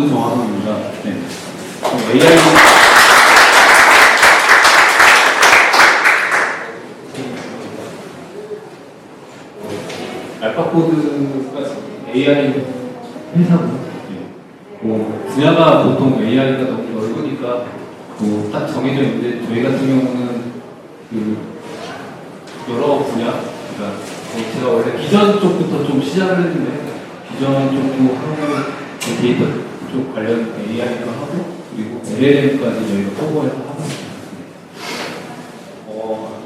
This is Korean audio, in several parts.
알파코드 정화동입니다. 네. AI 알파코드가 AI 회사고 네. 뭐 분야가 보통 AI가 너무 넓으니까 뭐 딱 정해져 있는데 저희 같은 경우는 그 여러 분야 그러니까 뭐 제가 원래 비전 쪽부터 좀 시작을 했는데 비전 쪽도 하고 그 데이터 쪽 관련 AI도 하고 그리고 LLM까지 저희가 커버해서 하고 있습니다. 어,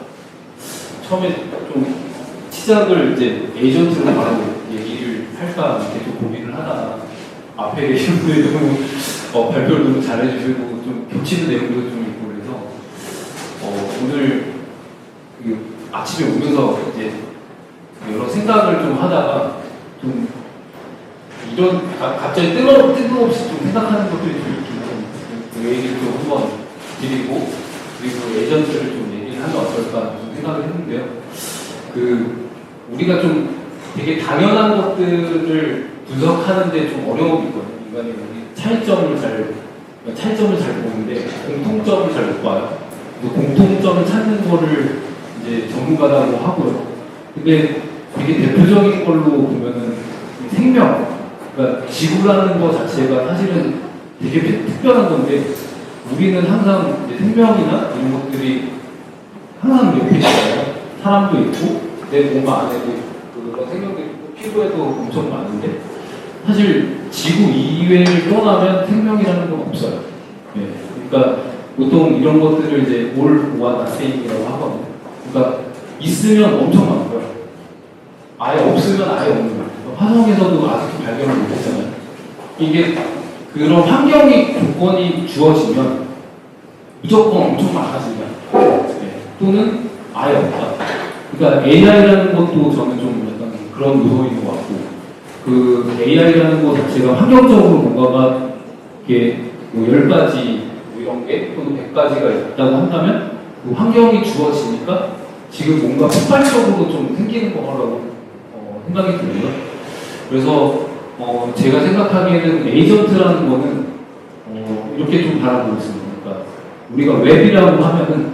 처음에 좀 시작을 이제 에이전트로 바로 얘기를 할까 계속 고민을 하다가 앞에 계신 분들이 너무 어, 발표를 너무 잘해주시고 좀 겹치는 내용도 좀 있고 그래서 어, 오늘 그 아침에 오면서 이제 여러 생각을 좀 하다가 좀 이런 가- 갑자기 뜬금, 뜬금없이 좀 생각하는 것들이 좀 해요. 그 얘기를 좀 한번 드리고 그리고 에이전트를 좀 얘기를 하면 어떨까 좀 생각을 했는데요. 그 우리가 좀 되게 당연한 것들을 분석하는데 좀 어려움이 있거든요. 인간이 차이점을 잘 차이점을 잘 보는데 공통점을 잘 못 봐요. 그 공통점을 찾는 거를 이제 전문가라고 하고요. 근데 되게 대표적인 걸로 보면은 이 생명, 그러니까 지구라는 거 자체가 사실은 되게 특- 특별한 건데 우리는 항상 생명이나 이런 것들이 항상 옆에 있잖아요. 사람도 있고 내 몸 안에도 그런 생명도 있고 피부에도 엄청 많은데 사실 지구 이외를 떠나면 생명이라는 건 없어요. 예. 그러니까 보통 이런 것들을 이제 올 오와 나세잉이라고 하거든요. 그러니까 있으면 엄청 많고요. 아예 없으면 아예 없는. 화성에서도 아직도 발견을 못했잖아요. 이게 그런 환경이 조건이 주어지면 무조건 엄청 많아지면 예. 또는 아예 없다. 그러니까 AI라는 것도 저는 좀 약간 그런 요소인 것 같고 그 AI라는 것 자체가 환경적으로 뭔가가 이게 뭐 10가지 뭐 이런 게 또는 100가지가 있다고 한다면 그 환경이 주어지니까 지금 뭔가 폭발적으로 좀 생기는 거라고 어, 생각이 들고요. 그래서 어, 제가 생각하기에는 에이전트라는 거는 어, 이렇게 좀 바라보고 있습니다. 그러니까 우리가 웹이라고 하면은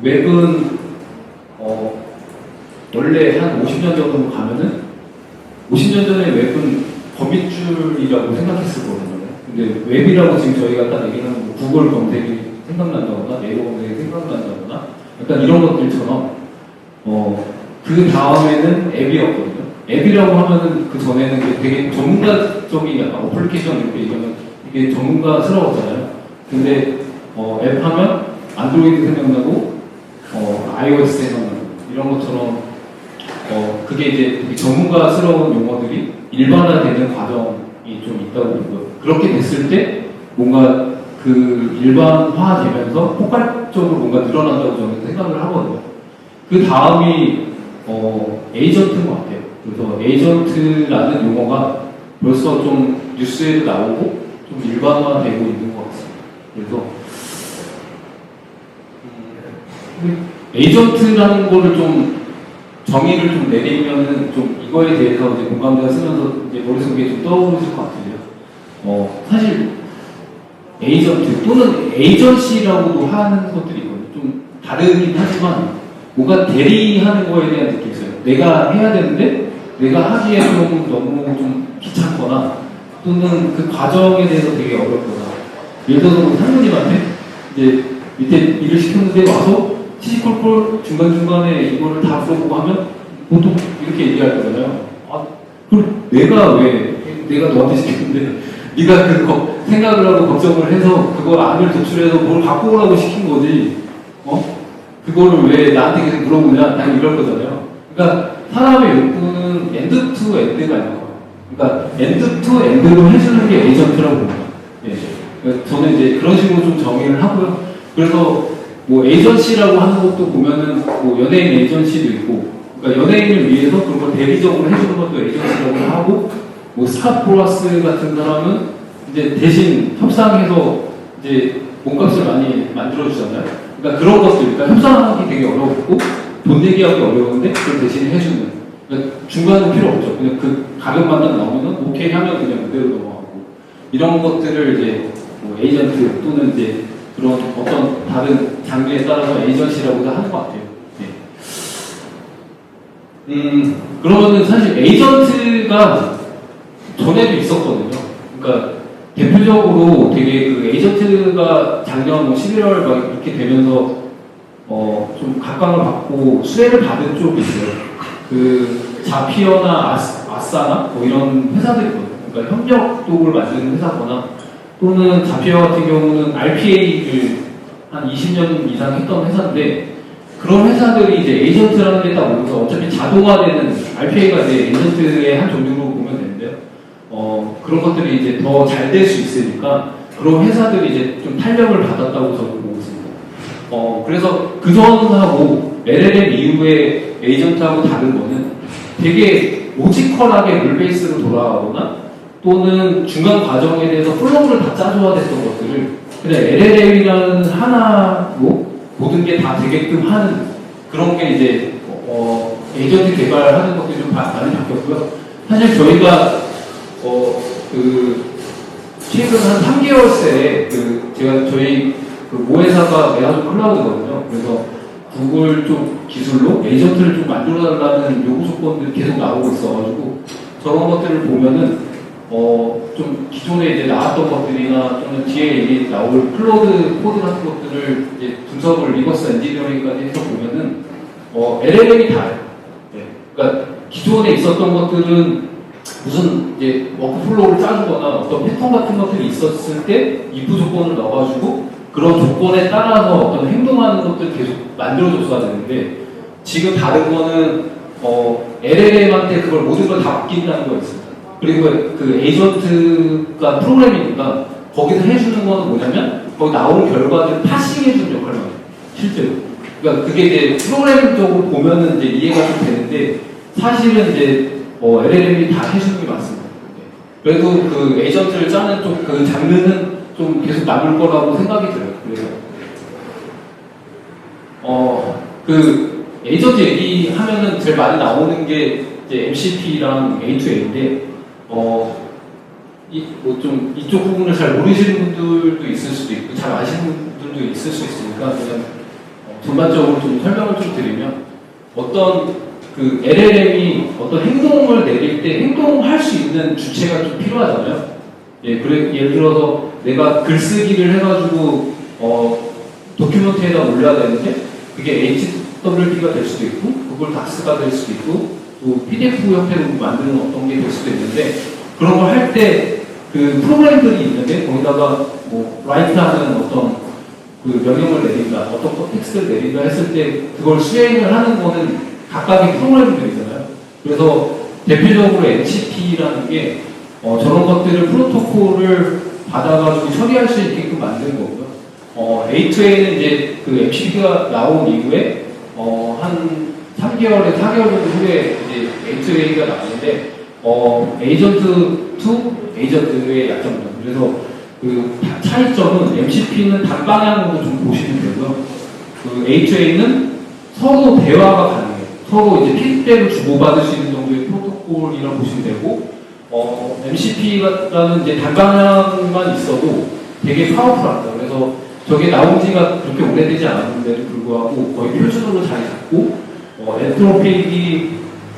웹은 어, 원래 한 50년 정도 가면은 50년 전에 웹은 거미줄이라고 생각했을 거거든요. 근데 웹이라고 지금 저희가 딱 얘기하는 뭐 구글 검색이 생각난다거나 네이버 검색이 생각난다거나 약간 이런 것들처럼 어, 그 다음에는 앱이었거든요. 앱이라고 하면은 그 전에는 되게 전문가적인 약간 어플리케이션 이렇게 얘기하면 이게 전문가스러웠잖아요. 근데 어, 앱 하면 안드로이드 생각나고 어, iOS 생각나고 이런 것처럼 어, 그게 이제 전문가스러운 용어들이 일반화되는 과정이 좀 있다고 보고요. 그렇게 됐을 때 뭔가 그 일반화되면서 폭발적으로 뭔가 늘어난다고 저는 생각을 하거든요. 그 다음이 어, 에이전트인 것 같아요. 그래서 에이전트라는 용어가 벌써 좀 뉴스에도 나오고 좀 일반화되고 있는 것 같습니다. 그래서 음, 에이전트라는 거를 좀 정의를 좀 내리면은 좀 이거에 대해서 이제 공감대가 쓰면서 이제 머릿속에 좀 떠오르실 것 같아요. 어, 사실 에이전트 또는 에이전시라고도 하는 것들이 있거든요. 좀 다르긴 하지만 뭔가 대리하는 거에 대한 느낌이 있어요. 내가 해야 되는데 내가 하기에 좀 너무 좀 귀찮거나 또는 그 과정에 대해서 되게 어렵거나 예를 들어서 뭐 상무님한테 이제 밑에 일을 시켰는데 와서 시시콜콜 중간중간에 이거를 다 물어보고 하면 보통 이렇게 얘기할 거잖아요. 아, 그럼 내가 왜 내가 너한테 시켰는데 네가 그 거- 생각을 하고 걱정을 해서 그걸 안을 도출해서 뭘 오라고 시킨 거지. 어? 그거를 왜 나한테 계속 물어보냐? 난 이럴 거잖아요. 그러니까 사람의 욕구는 엔드 투 엔드가 있는 거예요. 그러니까 엔드 투 엔드로 해주는 게 에이전트라고 봅니다. 예. 그러니까 저는 이제 그런 식으로 좀 정의를 하고요. 그래서 뭐 에이전시라고 하는 것도 보면은 뭐 연예인 에이전시도 있고, 그러니까 연예인을 위해서 그런 걸 대리적으로 해주는 것도 에이전시라고 하고, 뭐 스카프라스 같은 사람은 이제 대신 협상해서 이제 몸값을 많이 만들어주잖아요. 그러니까 그런 것들, 그러니까 협상하기 되게 어렵고 돈 내기하기 어려운데 그걸 대신 해주는. 그러니까 중간은 필요 없죠. 그냥 그 가격만 딱 나오면은 오케이 하면 그냥 그대로 넘어가고. 이런 것들을 이제 뭐 에이전트 또는 이제 그런 어떤 다른 장르에 따라서 에이전시라고도 하는 것 같아요. 네. 음, 그러면은 사실 에이전트가 전에도 있었거든요. 그러니까 대표적으로 되게 그 에이전트가 작년 뭐 11월 막 이렇게 되면서 어, 좀 각광을 받고 수혜를 받은 쪽이 있어요. 그 자피어나 아스, 아싸나 뭐 이런 회사들이 있거든요. 그러니까 협력독을 만드는 회사거나 또는 자피어 같은 경우는 RPA를 한 20년 이상 했던 회사인데 그런 회사들이 이제 에이전트라는 게 딱 오면서 어차피 자동화되는 RPA가 이제 에이전트의 한 종류로 보면 되는데요. 어, 그런 것들이 이제 더 잘 될 수 있으니까 그런 회사들이 이제 좀 탄력을 받았다고 저는. 어, 그래서 그전하고 LLM 이후에 에이전트하고 다른 거는 되게 로지컬하게 룰 베이스로 돌아가거나 또는 중간 과정에 대해서 플로우를 다 짜줘야 됐던 것들을 그냥 LLM이라는 하나로 모든 게 다 되게끔 하는 그런 게 이제 어, 에이전트 개발하는 것들이 좀 바- 많이 바뀌었고요. 사실 저희가 어, 그 최근 한 3개월 새에 그 제가 저희 그 모회사가 메아주 클라우드거든요. 그래서 구글 쪽 기술로 에이전트를 좀 만들어달라는 요구 조건들이 계속 나오고 있어가지고 저런 것들을 보면은 어, 좀 기존에 이제 나왔던 것들이나 또는 뒤에 이제 나올 클로드 코드 같은 것들을 이제 분석을 리버스 엔지니어링까지 해서 보면은 어, LLM이 다예요. 네. 그러니까 기존에 있었던 것들은 무슨 이제 워크플로우를 짜주거나 어떤 패턴 같은 것들이 있었을 때 이프 조건을 넣어가지고 그런 조건에 따라서 어떤 행동하는 것들 계속 만들어줬어야 되는데 지금 다른 거는 어, LLM한테 그걸 모든 걸 다 맡긴다는 거 있습니다. 그리고 그 에이전트가 프로그래밍이니까 거기서 해주는 거는 뭐냐면 거기 나오는 결과를 파싱해주는 역할만 해요. 실제로. 그러니까 그게 이제 프로그래밍적으로 보면은 이제 이해가 좀 되는데 사실은 이제 어, LLM이 다 해주는 게 맞습니다. 네. 그래도 그 에이전트를 짜는 쪽 그 장르는 좀 계속 남을 거라고 생각이 들어요. 그래서 어, 그 에이전트 얘기하면은 제일 많이 나오는 게 이제 MCP랑 A2A인데 어, 이, 뭐 좀 이쪽 부분을 잘 모르시는 분들도 있을 수도 있고 잘 아시는 분들도 있을 수 있으니까 그냥 어, 전반적으로 좀 설명을 좀 드리면 어떤 그 LLM이 어떤 행동을 내릴 때 행동할 수 있는 주체가 좀 필요하잖아요. 예, 그래 예를 들어서 내가 글쓰기를 해가지고 어 도큐멘트에다 올려야 되는데 그게 HWP가 될 수도 있고 구글 닥스가 될 수도 있고 또 PDF 형태로 만드는 어떤 게 될 수도 있는데 그런 걸 할 때 그 프로그램들이 있는데 거기다가 뭐 라이트하는 어떤 그 명령을 내린다, 어떤 텍스트를 내린다 했을 때 그걸 수행을 하는 거는 각각의 프로그램들이잖아요. 그래서 대표적으로 MCP라는 게 어, 저런 것들을 프로토콜을 받아가지고 처리할 수 있게끔 만드는 거고요. 어, A2A는 이제 그 MCP가 나온 이후에 어, 한 3개월에 4개월 정도 후에 이제 A2A가 나왔는데 어, 에이전트 2 에이전트의 약점이죠. 그래서 그 다- 차이점은 MCP는 단방향으로 좀 보시면 되고요. 그 A2A는 서로 대화가 가능해요. 서로 이제 피드백을 주고받을 수 있는 정도의 프로토콜이라고 보시면 되고, 어, MCP라는 이제 단방향만 있어도 되게 파워풀합니다. 그래서 저게 나온 지가 그렇게 오래되지 않았는데도 불구하고 거의 표준으로 자리 잡고, 어, 엔트로픽이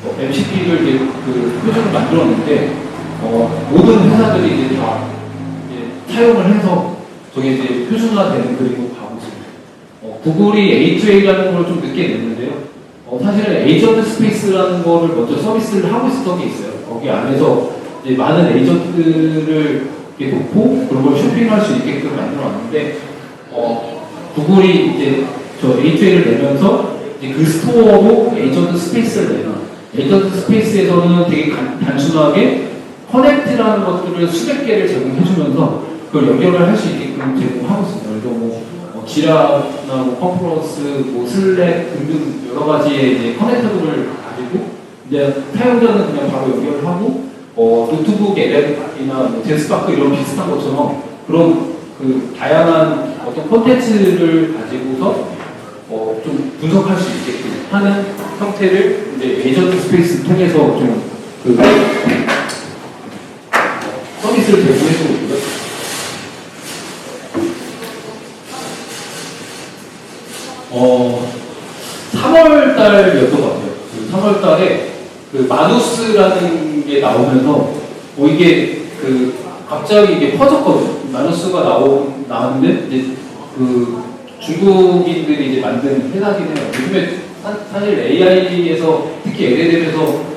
어, MCP를 이제 그 표준을 만들었는데, 어, 모든 회사들이 이제 다 이제 사용을 해서 저게 이제 표준화되는 그림으로 가고 있습니다. 어, 구글이 A2A라는 걸 좀 늦게 냈는데요. 어, 사실은 에이전트 스페이스라는 거를 먼저 서비스를 하고 있었던 게 있어요. 거기 안에서 이제 많은 에이전트를 놓고 그런 걸 쇼핑할 수 있게끔 만들어 놨는데, 어, 구글이 이제 저 A2A를 내면서 이제 그 스토어로 에이전트 스페이스를 내놔. 에이전트 스페이스에서는 되게 간- 단순하게 커넥트라는 것들을 수백 개를 제공해주면서 그걸 연결을 할 수 있게끔 제공하고 있습니다. 그래서 뭐 어, 지라나 뭐 컨퍼런스, 뭐 슬랙 등등 여러 가지의 이제 커넥터들을 가지고 이제 사용자는 그냥 바로 연결을 하고 어, 뭐 노트북 LM이나 뭐 데스크탑 이런 비슷한 것처럼 그런 그 다양한 어떤 콘텐츠를 가지고서 어, 좀 분석할 수 있게끔 하는 형태를 이제 에이전트 스페이스 통해서 좀그 서비스를 제공해주고 있고요. 어, 3월 달이었던 것 같아요. 그 3월 달에 그 마누스라는 게 나오면서 뭐 이게 그 갑자기 이게 퍼졌거든요. 마누스가 나오 나왔는데 이제 그 중국인들이 이제 만든 회사긴 해요. 요즘에 사, 사실 AI에서 특히 LLM에서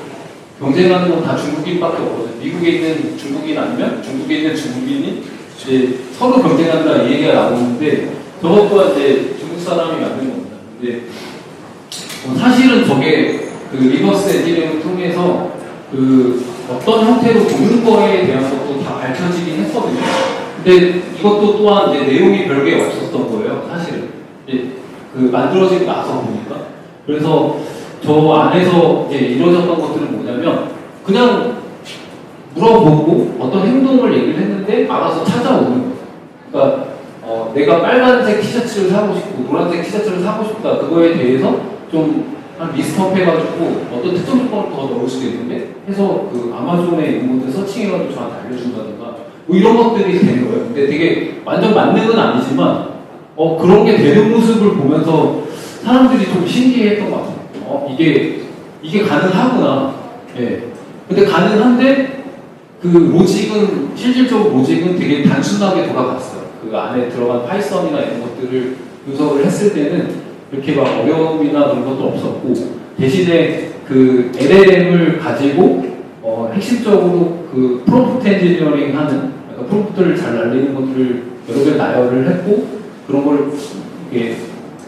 경쟁하는 건 다 중국인밖에 없거든요. 미국에 있는 중국인 아니면 중국에 있는 중국인이 이제 서로 경쟁한다 이 얘기가 나오는데 저것 또한 이제 중국 사람이 만든 겁니다. 근데 어, 사실은 저게 그 리버스 엔지니어링을 통해서 그 어떤 형태로 보는 거에 대한 것도 다 밝혀지긴 했거든요. 근데 이것도 또한 이제 내용이 별게 없었던 거예요, 사실은. 이제 그 만들어지고 나서 보니까. 그래서 저 안에서 이제 이루어졌던 것들은 뭐냐면 그냥 물어보고 어떤 행동을 얘기를 했는데 알아서 찾아오는 거예요. 그러니까 어, 내가 빨간색 티셔츠를 사고 싶고 노란색 티셔츠를 사고 싶다 그거에 대해서 좀 한 리스트업 해가지고 어떤 특정 조건을 더 넣을 수도 있는데 해서 그 아마존에 있는 것들 서칭해가지고 저한테 알려준다든가 뭐 이런 것들이 되는 거예요. 근데 되게 완전 만능은 아니지만 어 그런 게 되는 모습을 보면서 사람들이 좀 신기했던 것 같아요. 어 이게 이게 가능하구나. 예. 근데 가능한데 그 로직은 실질적으로 로직은 되게 단순하게 돌아갔어요. 그 안에 들어간 파이썬이나 이런 것들을 분석을 했을 때는 이렇게 막 어려움이나 그런 것도 없었고 대신에 그 LLM을 가지고 어, 핵심적으로 그 프롬프트 엔지니어링 하는 약간 프롬프트를 잘 날리는 것들을 여러 개 나열을 했고 그런 걸 이게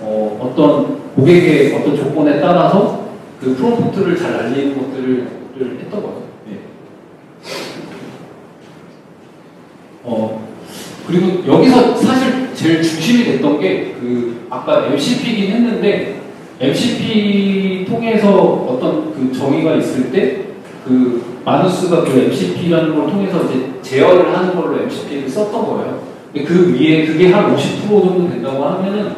어, 어떤 고객의 어떤 조건에 따라서 그 프롬프트를 잘 날리는 것들을 를 했던 거죠. 예. 어, 그리고 여기서 사실 제일 중심이 됐던 게 그 아까 MCP긴 했는데 MCP 통해서 어떤 그 정의가 있을 때 그 마누스가 그 MCP라는 걸 통해서 이제 제어를 하는 걸로 MCP를 썼던 거예요. 근데 그 위에 그게 한 50% 정도 된다고 하면은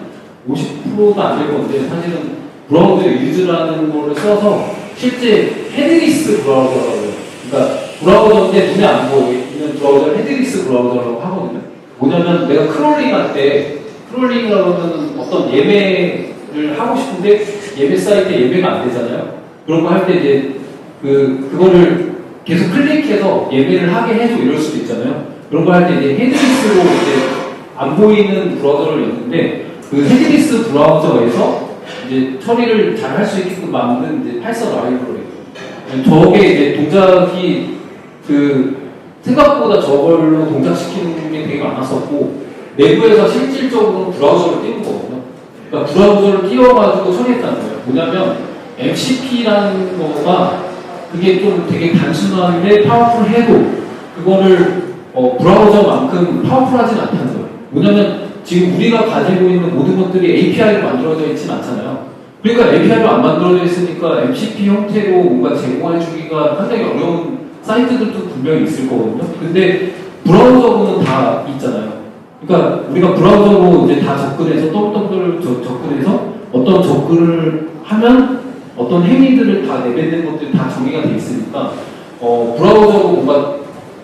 50%가 안될 건데 사실은 브라우저 유즈라는 거를 써서 실제 헤드리스 브라우저라고. 그러니까 브라우저인데 눈에 안 보이는 브라우저를 헤드리스 브라우저라고 하거든요. 뭐냐면 내가 크롤링 할 때 크롤링이라고 하면 어떤 예매를 하고 싶은데 예매 사이트에 예매가 안 되잖아요. 그런 거 할 때 이제 그 그거를 계속 클릭해서 예매를 하게 해줘 이럴 수도 있잖아요. 그런 거 할 때 이제 헤드리스로 이제 안 보이는 브라우저를 있는데 그 헤드리스 브라우저에서 이제 처리를 잘 할 수 있게끔 만든 이제 파이썬 라이브러리. 저게 이제 동작이 그 생각보다 저걸로 동작시키는 게 되게 많았었고 내부에서 실질적으로 브라우저를 띄운 거거든요. 그러니까 브라우저를 띄워가지고 처리했다는 거예요. 뭐냐면 MCP라는 거가 그게 좀 되게 단순한데 파워풀해도 그거를 어, 브라우저만큼 파워풀하진 않다는 거예요. 뭐냐면 지금 우리가 가지고 있는 모든 것들이 API로 만들어져 있진 않잖아요. 그러니까 API로 안 만들어져 있으니까 MCP 형태로 뭔가 제공해주기가 상당히 어려운 사이트들도 분명히 있을 거거든요. 근데 브라우저로는 다 있잖아요. 그러니까 우리가 브라우저로 이제 다 접근해서 똘똘똘 접근해서 어떤 접근을 하면 어떤 행위들을 다 내뱉는 것들이 다 정의가 돼 있으니까 어, 브라우저로 뭔가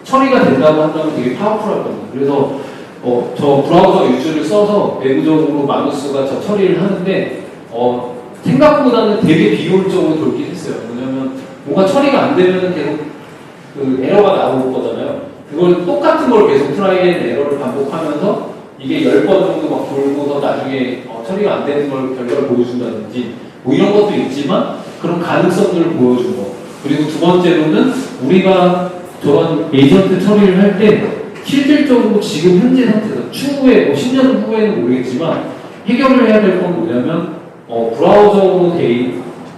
처리가 된다고 한다면 되게 파워풀할 거거든요. 그래서 어, 저 브라우저 유즈를 써서 내부적으로 마누스가 저 처리를 하는데 어, 생각보다는 되게 비효율적으로 돌긴 했어요. 뭐냐면 뭔가 처리가 안 되면 계속 그 에러가 나올 거잖아요. 그걸 똑같은 걸 계속 트라이 앤 에러를 반복하면서 이게 10번 정도 막 돌고서 나중에 어, 처리가 안 되는 걸 결과를 보여준다든지 뭐 이런 것도 있지만 그런 가능성들을 보여준 거. 그리고 두 번째로는 우리가 저런 에이전트 처리를 할 때 실질적으로 지금 현재 상태에서 추후에 뭐 10년 후에는 모르겠지만 해결을 해야 될 건 뭐냐면 어, 브라우저로 돼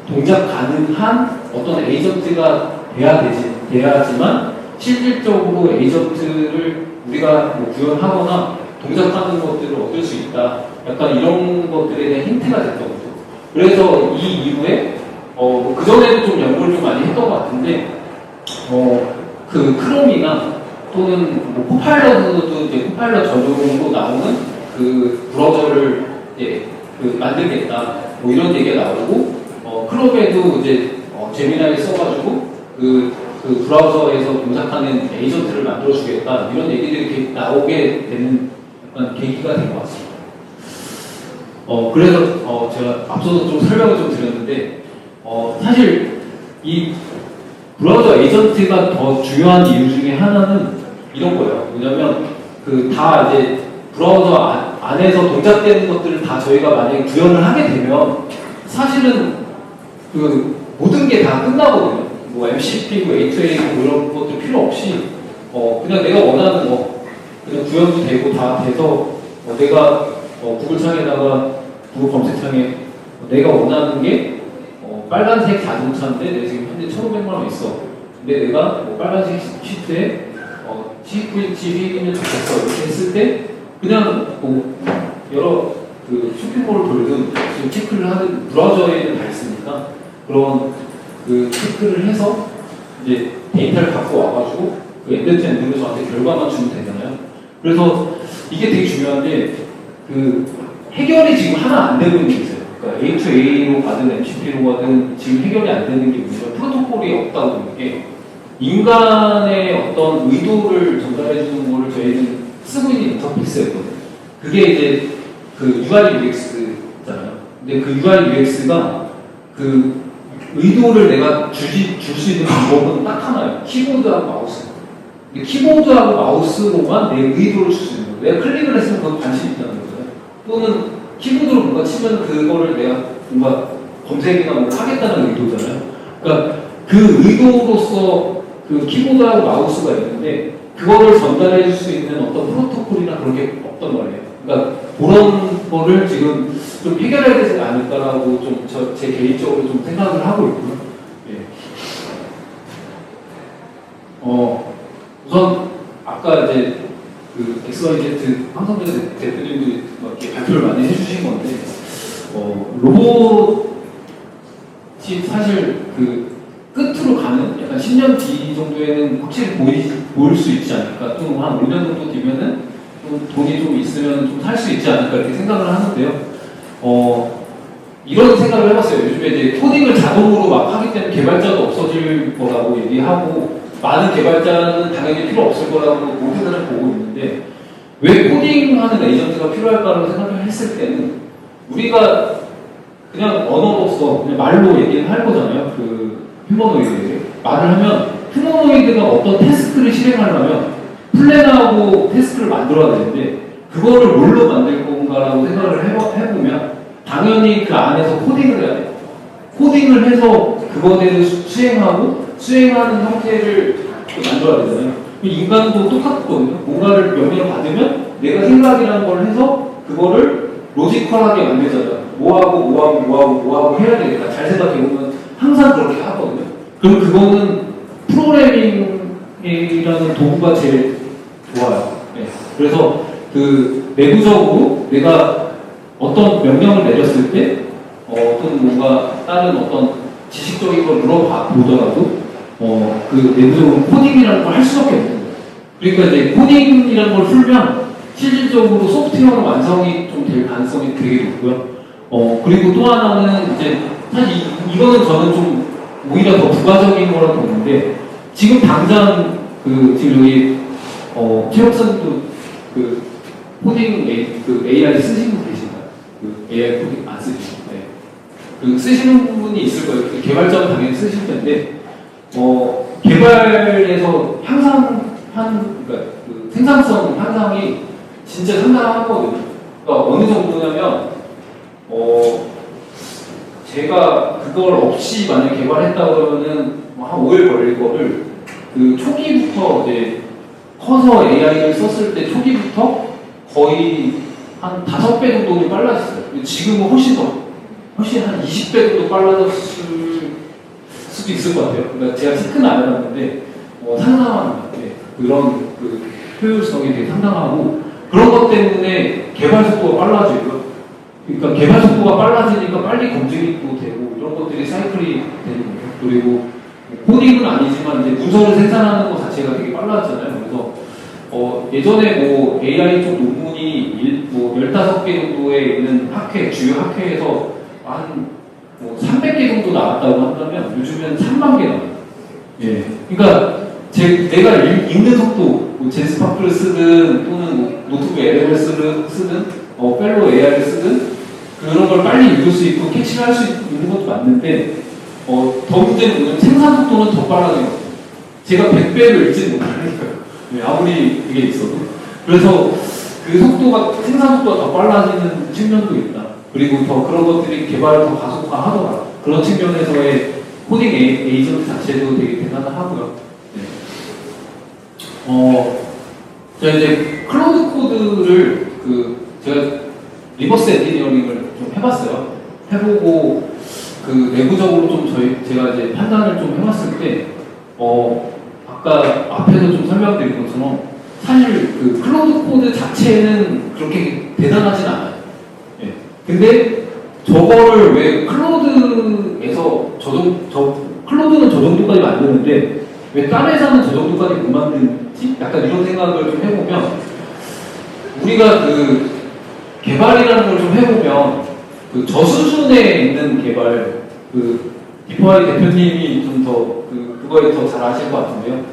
동작 가능한 어떤 에이전트가 돼야 되지 돼야지만 실질적으로 에이전트를 우리가 뭐 구현하거나 동작하는 것들을 얻을 수 있다. 약간 이런 것들에 대한 힌트가 됐던 거죠. 그래서 이 이후에 어, 그 전에도 좀 연구를 좀 많이 했던 것 같은데 어, 그 크롬이나 또는 뭐 코파일럿도 이제 코파일럿 전용으로 나오는 그 브라우저를 이제 그 만들겠다 뭐 이런 얘기가 나오고 어, 크롬에도 이제 어, 제미나이 써가지고 그, 그 브라우저에서 동작하는 에이전트를 만들어주겠다 이런 얘기들이 나오게 되는 약간 계기가 된 것 같습니다. 어, 그래서 어, 제가 앞서서 좀 설명을 좀 드렸는데 어, 사실 이 브라우저 에이전트가 더 중요한 이유 중에 하나는 이런 거예요. 뭐냐면 그 다 이제 브라우저 안- 안에서 동작되는 것들을 다 저희가 만약에 구현을 하게 되면 사실은 그 모든 게 다 끝나거든요. 뭐 MCP, 뭐 A2A 뭐 이런 것들 필요 없이 어 그냥 내가 원하는 거 그냥 구현도 되고 다 돼서 어, 내가 어, 구글 창에다가 구글 검색창에 내가 원하는 게 어, 빨간색 자동차인데 내 지금 현재 1,500만 원 있어. 근데 내가 뭐 빨간색 시트에 어, GVG 회의면 좋겠어 이렇게 했을 때 그냥 뭐 여러 그 쇼핑몰을 돌든 지금 체크를 하는 브라우저에는 다 있으니까 그런 그 체크를 해서 이제 데이터를 갖고 와가지고 그투 엔드로 저한테 결과만 주면 되잖아요. 그래서 이게 되게 중요한데 그 해결이 지금 하나 안 되는 게 있어요. 그러니까 A to A로 가든 MCP로 가든 지금 해결이 안 되는 게 뭐냐면 프로토콜이 없다고 보는 게 인간의 어떤 의도를 전달해 주는 거를 저희는 쓰고 있는 인터페이스였거든요. 그게 이제 그 UI UX잖아요. 근데 그 UI UX가 그 의도를 내가 주지 줄 수 있는 방법은 딱 하나예요. 키보드하고 마우스. 키보드하고 마우스로만 내 의도를 줄 수 있는 거예요. 내가 클릭을 했으면 그건 관심이 있다는 거잖아요. 또는 키보드로 뭔가 치면 그거를 내가 뭔가 검색이나 뭐 하겠다는 의도잖아요. 그러니까 그 의도로서 그 키보드하고 마우스가 있는데 그거를 전달해 줄 수 있는 어떤 프로토콜이나 그런 게 없단 말이에요. 그러니까 그런 거를 지금 좀 해결해야 되지 않을까라고 좀 제 개인적으로 좀 생각을 하고 있고요. 예. 어, 우선 아까 이제 그 XYZ 황성재 대표님들이 막 이렇게 발표를 많이 해주신 건데 어, 로봇이 사실 그 끝으로 가는 약간 10년 뒤 정도에는 확실히 보이, 보일 수 있지 않을까 좀한 5년 정도 뒤면은 좀 돈이 좀 있으면 좀 살 수 있지 않을까 이렇게 생각을 하는데요. 어, 이런 생각을 해봤어요. 요즘에 이제 코딩을 자동으로 막 하기 때문에 개발자도 없어질 거라고 얘기하고 많은 개발자는 당연히 필요 없을 거라고 모두들 보고 있는데 왜 코딩하는 에이전트가 필요할까라고 생각을 했을 때는 우리가 그냥 언어로서 그냥 말로 얘기를 할 거잖아요. 그 휴머노이드에게 말을 하면 휴머노이드가 어떤 태스크를 실행하려면 플랜하고 태스크를 만들어야 되는데 그거를 뭘로 만들 건가라고 생각을 해보- 해보면 당연히 그 안에서 코딩을 해야 돼요. 코딩을 해서 그거대로 수- 수행하고 수행하는 형태를 또 만들어야 되잖아요. 그 인간도 똑같거든요. 뭔가를 명령을 받으면 내가 생각이라는 걸 해서 그거를 로지컬하게 만들잖아요. 뭐하고 뭐하고 뭐하고 뭐하고 해야 되겠다. 잘 생각해보면 항상 그렇게 하거든요. 그럼 그거는 프로그래밍이라는 도구가 제일 좋아요. 네. 그래서 그 내부적으로 내가 어떤 명령을 내렸을 때 어, 어떤 뭔가 다른 어떤 지식적인 걸 물어봐 보더라도 어, 그 내부적으로 코딩이라는 걸 할 수밖에 없는 거예요. 그러니까 이제 코딩이라는 걸 풀면 실질적으로 소프트웨어 완성이 좀 될 가능성이 되게 높고요. 어, 그리고 또 하나는 이제 사실 이, 이거는 저는 좀 오히려 더 부가적인 거라고 보는데 지금 당장 그 지금 여기 어, 최혁선도 그 코딩 A, 그 AI 쓰시는 분 계신가요? 그 AI 코딩 안 쓰시죠? 네. 그 쓰시는 부분이 있을 거예요. 그 개발자는 당연히 쓰실 텐데 어, 개발에서 향상한 그러니까 그 생산성 향상이 진짜 상당하거든요. 그러니까 어느 정도냐면 어, 제가 그걸 없이 만약 개발했다 그러면은 뭐한 5일 걸릴 거를 그 초기부터 이제 커서 AI를 썼을 때 초기부터 거의 한 5배 정도는 빨라졌어요. 지금은 훨씬 더, 훨씬 한 20배 정도 빨라졌을 수도 있을 것 같아요. 그러니까 제가 체크는 안 해봤는데 어, 상당한 네, 그런 그 효율성이 되게 상당하고 그런 것 때문에 개발 속도가 빨라지고요. 그러니까 개발 속도가 빨라지니까 빨리 검증이 또 되고 이런 것들이 사이클이 되는 거예요. 그리고 코딩은 아니지만 이제 문서를 생산하는 것 자체가 되게 빨라졌잖아요. 그래서 어, 예전에 뭐 AI 쪽 논문이 일, 뭐 15개 정도에 있는 학회, 주요 학회에서 한뭐 300개 정도 나왔다고 한다면 요즘엔 3만 개 나와요. 예. 그러니까 제, 내가 읽, 읽는 속도, 뭐 제스파크를 쓰든 또는 뭐 노트북 LL을 쓰든, 쓰든 어, 펠로 AI를 쓰든 그런 걸 빨리 읽을 수 있고 캐치를 할 수 있는 것도 맞는데 어, 더 문제는 생산 속도는 더 빨라진 거예요. 제가 100배를 읽지는 못하니까요. 네, 아무리 그게 있어도. 그래서 그 속도가, 생산 속도가 더 빨라지는 측면도 있다. 그리고 더 그런 것들이 개발을 더 가속화 하더라. 그런 측면에서의 코딩 에이- 에이전트 자체도 되게 대단하고요. 네. 어, 제가 이제 클로드 코드를 그 제가 리버스 엔지니어링을 좀 해봤어요. 해보고 그 내부적으로 좀 저희 제가 이제 판단을 좀 해봤을 때 어, 아까 앞에서 좀 설명드린 것처럼 사실 그 클로드 코드 자체는 그렇게 대단하진 않아요. 예. 근데 저거를 왜 클로드에서 저, 정- 저 클로드는 저 정도까지 만드는데 왜 다른 회사는 저 정도까지 못 만드는지 약간 이런 생각을 좀 해보면 우리가 그 개발이라는 걸 좀 해보면 그 저 수준에 있는 개발 그 디퍼아이 대표님이 좀더그 그거에 더 잘 아실 것 같은데요.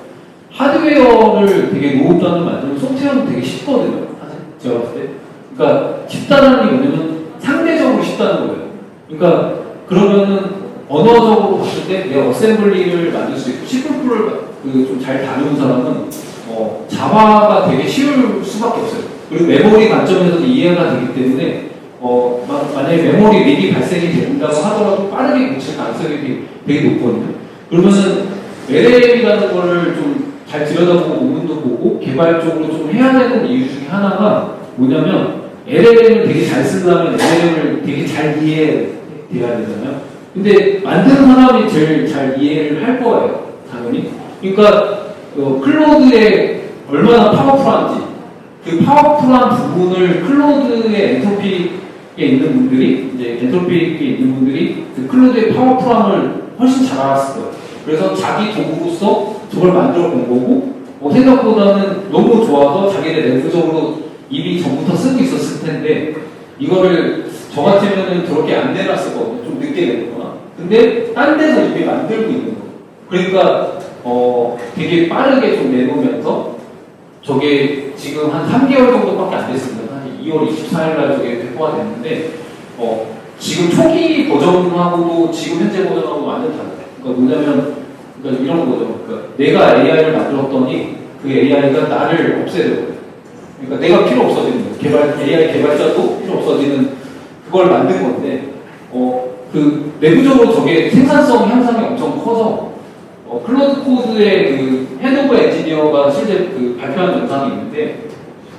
하드웨어를 되게 노후단을 만들면 소프트웨어는 되게 쉽거든요. 사실 제가 봤을 때. 그러니까 쉽다는 게 뭐냐면 상대적으로 쉽다는 거예요. 그러니까 그러면은 언어적으로 봤을 때 내가 어셈블리를 만들 수 있고 C++를 그 좀 잘 다루는 사람은 어, 자바가 되게 쉬울 수밖에 없어요. 그리고 메모리 관점에서도 이해가 되기 때문에 어, 마- 만약에 메모리 릭이 발생이 된다고 하더라도 빠르게 고칠 가능성이 되게, 높거든요. 그러면은 LLM이라는 거를 좀 잘 들여다보고 논문도 보고 개발적으로 좀 해야 되는 이유 중에 하나가 뭐냐면 LLM을 되게 잘 쓰려면 LLM을 되게 잘 이해해야 되잖아요. 근데 만드는 사람이 제일 잘 이해를 할 거예요. 당연히. 그러니까 어, 클로드에 얼마나 파워풀한지 그 파워풀한 부분을 클로드의 엔트로피에 있는 분들이 이제 엔트로피에 있는 분들이 그 클로드의 파워풀함을 훨씬 잘 알았을 거예요. 그래서 자기 도구로서 저걸 만들어 본 거고 어, 생각보다는 너무 좋아서 자기네 내부적으로 이미 전부터 쓰고 있었을 텐데 이거를 저 같으면은 저렇게 안 내놨을 거거든요. 좀 늦게 내거나. 근데 딴 데서 이미 만들고 있는 거. 그러니까 어 되게 빠르게 좀 내놓으면서 저게 지금 한 3개월 정도밖에 안 됐습니다. 한 2월 24일 날 저게 배포가 됐는데 어 지금 초기 버전하고도 지금 현재 버전하고 완전 달라요. 그러니까 뭐냐면 그러니까 이런 거죠. 그러니까 내가 AI를 만들었더니 그 AI가 나를 없애버려요. 그러니까 내가 필요 없어지는 거예요. 개발, AI 개발자도 필요 없어지는 그걸 만든 건데, 어, 그, 내부적으로 저게 생산성 향상이 엄청 커서, 어, 클로드 코드의 그 헤드 오브 엔지니어가 실제 그 발표한 영상이 있는데,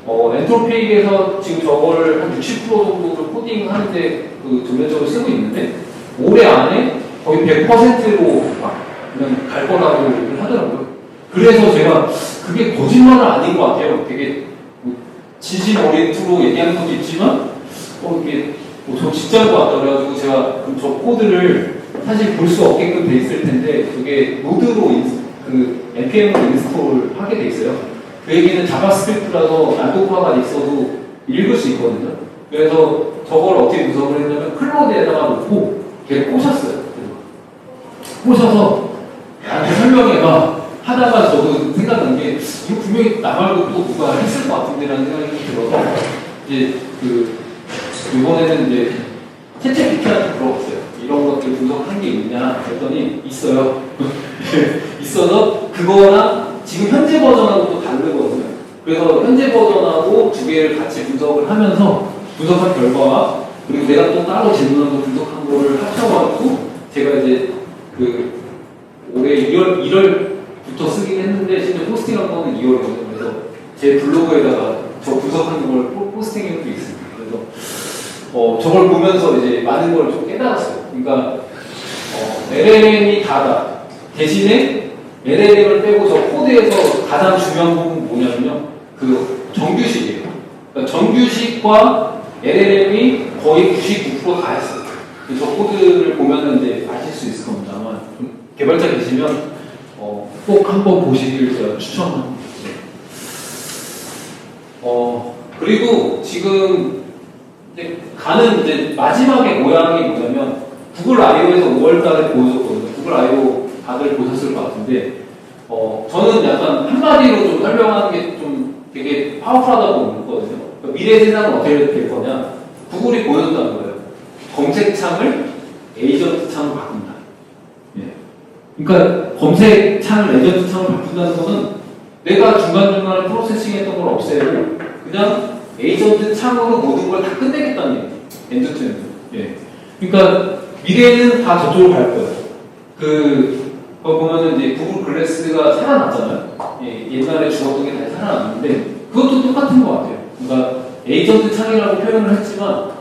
어, 엔트로피에서 지금 저거를 한 60% 정도를 코딩하는데 그 전면적으로 쓰고 있는데, 올해 안에 거의 100%로 막 그냥 갈 거라고 얘기를 하더라고요. 그래서 제가 그게 거짓말은 아닌 것 같아요. 되게 뭐 진심 어린 투로 얘기하는 것도 있지만, 어, 이게 뭐저 진짜인 것 같다. 그래가지고 제가 저 코드를 사실 볼 수 없게끔 돼 있을 텐데, 그게 노드로 인, 그 npm으로 인스톨 하게 돼 있어요. 그 얘기는 자바스크립트라서 난독화가 있어도 읽을 수 있거든요. 그래서 저걸 어떻게 분석을 했냐면 클로드에다가 놓고 걔 꽂았어요. 꽂아서 나한테 설명해봐 하다가 저도 생각난 게 이거 분명히 나 말고 또 누가 했을 것 같은데라는 생각이 들어서 이제 그 이번에는 이제 채채 피트한테 물어봤어요. 이런 것들 분석한 게 있냐 그랬더니 있어요. 있어서 그거랑 지금 현재 버전하고 또 다르거든요. 그래서 현재 버전하고 두 개를 같이 분석을 하면서 분석한 결과와 그리고 내가 또 따로 질문하고 분석한 거를 합쳐가지고 제가 이제 그 올해 2월 1월부터 쓰긴 했는데 실제 포스팅한 거는 2월이거든요. 그래서 제 블로그에다가 저 분석한 걸 포- 포스팅해놓고 있습니다. 그래서 어, 저걸 보면서 이제 많은 걸 좀 깨달았어요. 그러니까 어, LLM이 다다. 대신에 LLM을 빼고 저 코드에서 가장 중요한 부분은 뭐냐면요. 그 정규식이에요. 그러니까 정규식과 LLM이 거의 99%다 했어요. 저 코드를 보면은 이제 아실 수 있을 겁니다. 아마 좀 개발자 계시면 어, 꼭 한번 보시길 제가 추천합니다. 어, 그리고 지금 이제 가는 이제 마지막에 모양이 뭐냐면 구글 I.O.에서 5월달에 보여줬거든요. 구글 I.O. 다들 보셨을 것 같은데 어, 저는 약간 한마디로 좀 설명하는 게 좀 되게 파워풀하다고 느꼈거든요. 그러니까 미래 세상은 어떻게 될 거냐? 구글이 보여줬다는 거예요. 검색창을 에이전트 창으로 바꾼다. 그러니까 검색 창을 에이전트 창을 바꾼다는 거는 내가 중간중간에 프로세싱했던 걸 없애고 그냥 에이전트 창으로 모든 걸 다 끝내겠다는 얘기예요. 엔드 투 엔드. 예. 그러니까 미래에는 다 저쪽으로 갈 거예요. 그, 거 보면은 이제 구글 글래스가 살아났잖아요. 예, 옛날에 죽었던 게 살아났는데 그것도 똑같은 것 같아요. 그러니까 에이전트 창이라고 표현을 했지만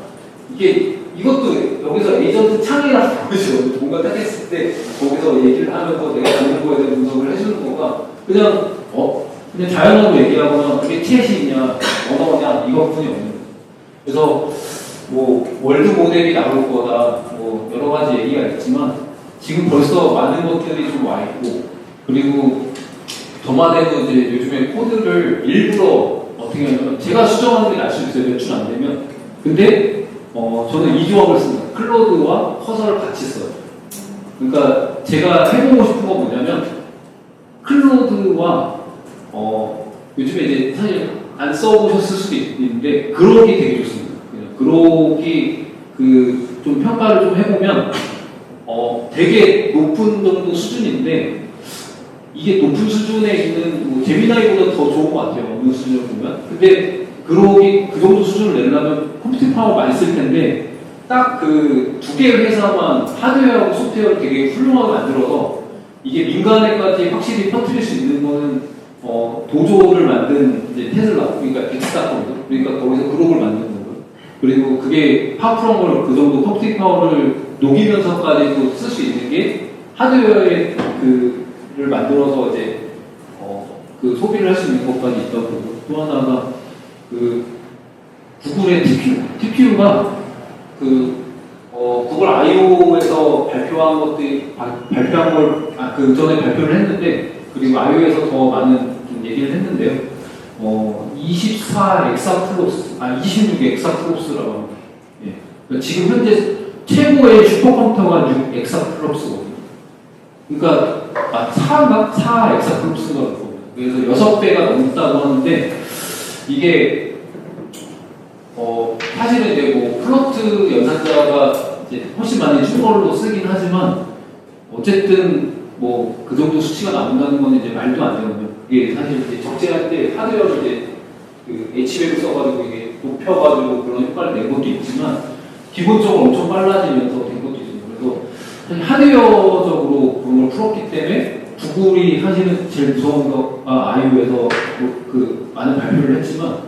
이게 이것도 여기서 에이전트 창이라고 보이죠. 뭔가 딱 했을 때 거기서 얘기를 하면서 내가 보는 거에 대한 분석을 해주는 거가 그냥 어 그냥 자연어로 얘기하거나 그게 티엣이 있냐 언어냐 이것뿐이 없는 거예요. 그래서 뭐 월드 모델이 나올 거다 뭐 여러 가지 얘기가 있지만 지금 벌써 많은 것들이 좀 와 있고 그리고 저마대도 이제 요즘에 코드를 일부러 어떻게 하냐면 제가 수정하는 게 날수 있어요. 몇 줄 안 되면. 근데 어 저는 이 조합을 씁니다. 클로드와 커서를 같이 써요. 그러니까 제가 해보고 싶은 건 뭐냐면 클로드와 어 요즘에 이제 사실 안 써보셨을 수도 있는데 그록이 되게 좋습니다. 그록이 그 좀 평가를 좀 해보면 어 되게 높은 정도 수준인데 이게 높은 수준에 있는 뭐 제미나이보다 더 좋은 것 같아요. 어느 수준을 보면. 근데 그러기 그 정도 수준을 내려면 컴퓨팅 파워 많이 쓸 텐데 딱 그 두 개의 회사만 하드웨어하고 소프트웨어를 되게 훌륭하게 만들어서 이게 민간에까지 확실히 퍼뜨릴 수 있는 거는 어, 도조를 만든 이제 테슬라 그러니까 엑스다컴 그러니까 거기서 그룹을 만든 거고요. 그리고 그게 파워풀한 걸그 정도 컴퓨팅 파워를 녹이면서까지도 쓸 수 있는 게 하드웨어의 그 를 만들어서 이제 어, 그 소비를 할 수 있는 것까지 있다고 그러고 또 하나가 그 구글의 TPU, TPU가 그 어, 구글 I/O에서 발표한 것들이 바- 발표한 걸 아, 그 전에 발표를 했는데 그리고 I/O에서 더 많은 좀 얘기를 했는데요. 어, 24 엑사플로스, 아 26 엑사플로스라고 합니다. 예. 그러니까 지금 현재 최고의 슈퍼컴퓨터가 6 엑사플로스거든요. 그러니까 아 4가 4 엑사플로스가 그거예요. 그래서 6배가 넘다고 하는데 이게 어 사실은 이제 뭐 플로트 연산자가 이제 훨씬 많이 충돌로 쓰긴 하지만 어쨌든 뭐 그 정도 수치가 나온다는 건 이제 말도 안 되거든요. 이게 사실 이제 적재할 때 하드웨어를 이제 그 H웹을 써가지고 이게 높여가지고 그런 효과를 낸 것도 있지만 기본적으로 엄청 빨라지면서 하드웨어적으로 그런 걸 풀었기 때문에 구글이 사실은 제일 무서운 거가 아이오에서 뭐그 많은 발표를 했지만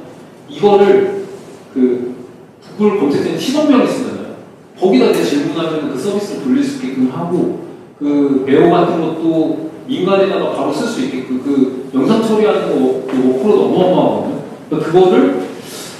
이거를 그 구글 검색자에 10억 명이 쓰잖아요. 거기다 내 질문하면 그 서비스를 돌릴 수 있게끔 하고 그 배우 같은 것도 민간에다가 바로 쓸 수 있게끔 그 영상 처리하는 거, 그 워크로드 어마어마하거든요. 그러니까 그거를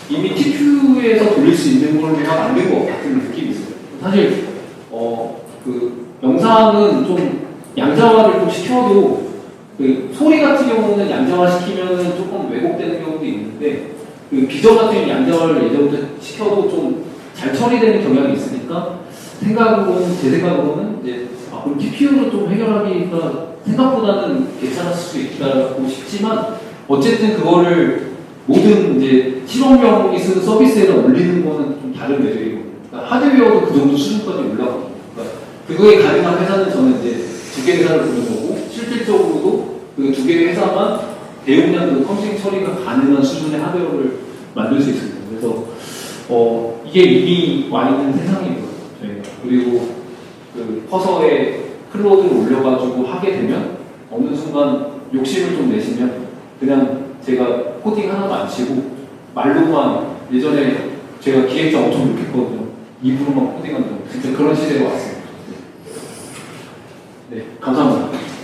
이미 TQ에서 돌릴 수 있는 걸 내가 만든 것 같은 느낌이 있어요. 사실 어 그 영상은 좀 양자화를 좀 시켜도 그 소리 같은 경우는 양자화 시키면은 조금 왜곡되는 경우도 있는데 그 비전 같은 양자화를 예전부터 시켜도 좀 잘 처리되는 경향이 있으니까 생각으로는 제 생각으로는 이제 아 그럼 TPU로 좀 해결하기가 생각보다는 괜찮았을 수 있다고 싶지만 어쨌든 그거를 모든 이제 10억 명이 쓰는 서비스에다 올리는 거는 좀 다른 레벨이고 그러니까 하드웨어도 그 정도 수준까지 올라가고 그거에 가능한 회사는 저는 이제 두개 회사를 보는 거고 실질적으로도 그 두 개의 회사만 대용량 그 컴퓨팅 처리가 가능한 수준의 하드웨어를 만들 수 있습니다. 그래서 어 이게 이미 와 있는 세상이고요. 저희가 그리고 그 커서에 클로드를 올려가지고 하게 되면 어느 순간 욕심을 좀 내시면 그냥 제가 코딩 하나도 안 치고 말로만 예전에 제가 기획자 엄청 욕했거든요. 입으로만 코딩한다고 진짜 그런 시대가 왔어요. 네, 감사합니다.